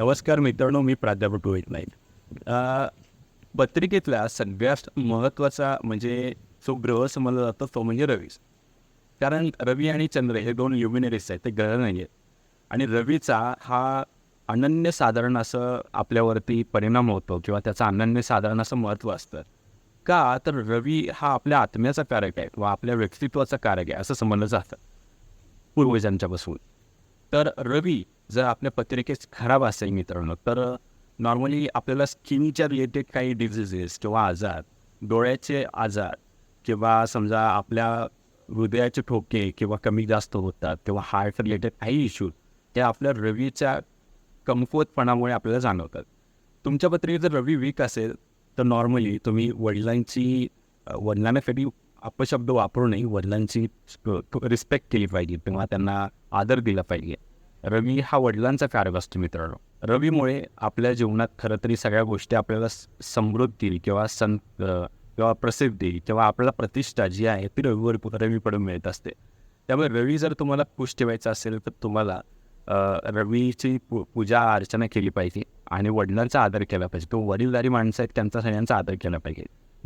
नमस्कार मित्रांनो मी प्राध्यापक रोहित नाईक. पत्रिकेतला सगळ्यात महत्त्वाचा म्हणजे जो ग्रह समजला जातो तो म्हणजे रवी. कारण रवी आणि चंद्र हे दोन ल्युमिनरीज आहेत ते ग्रह नाही आहेत आणि रवीचा हा अनन्यसाधारण असं आपल्यावरती परिणाम होतो किंवा त्याचं अनन्यसाधारण असं महत्त्व असतं. का? तर रवी हा आपल्या आत्म्याचा कारक आहे किंवा आपल्या व्यक्तित्वाचा कारक आहे असं समजलं जातं. पूर्वजांच्यापासून. तर रवी जर आपल्या पत्रिकेत खराब असेल मित्रांनो तर नॉर्मली आपल्याला स्किनच्या रिलेटेड काही डिझिजेस किंवा आजार डोळ्याचे आजार किंवा समजा आपल्या हृदयाचे ठोके किंवा कमी जास्त होतात किंवा हार्ट रिलेटेड काही इश्यू ते आपल्या रवीच्या कमकुवतपणामुळे आपल्याला जाणवतात. तुमच्या पत्रिकेत जर रवी वीक असेल तर नॉर्मली तुम्ही वडिलांची वडिलांनासाठी वडिलांना अपशब्द वापरू नये वडिलांची रिस्पेक्ट केली पाहिजे किंवा त्यांना आदर दिला पाहिजे. रवी हा वडिलांचा कारक असतो मित्रांनो. रवीमुळे आपल्या जीवनात खरं तरी सगळ्या गोष्टी आपल्याला समृद्धी किंवा सं किंवा प्रसिद्धी किंवा आपल्याला प्रतिष्ठा जी आहे ती रविवर रवीकडून मिळत असते. त्यामुळे रवी जर तुम्हाला खुश ठेवायचं असेल तर तुम्हाला रवीची पू पूजा अर्चना केली पाहिजे आणि वडिलांचा आदर केला पाहिजे. तो वडीलधारी माणसं आहेत त्यांचा सगळ्यांचा आदर केला पाहिजे.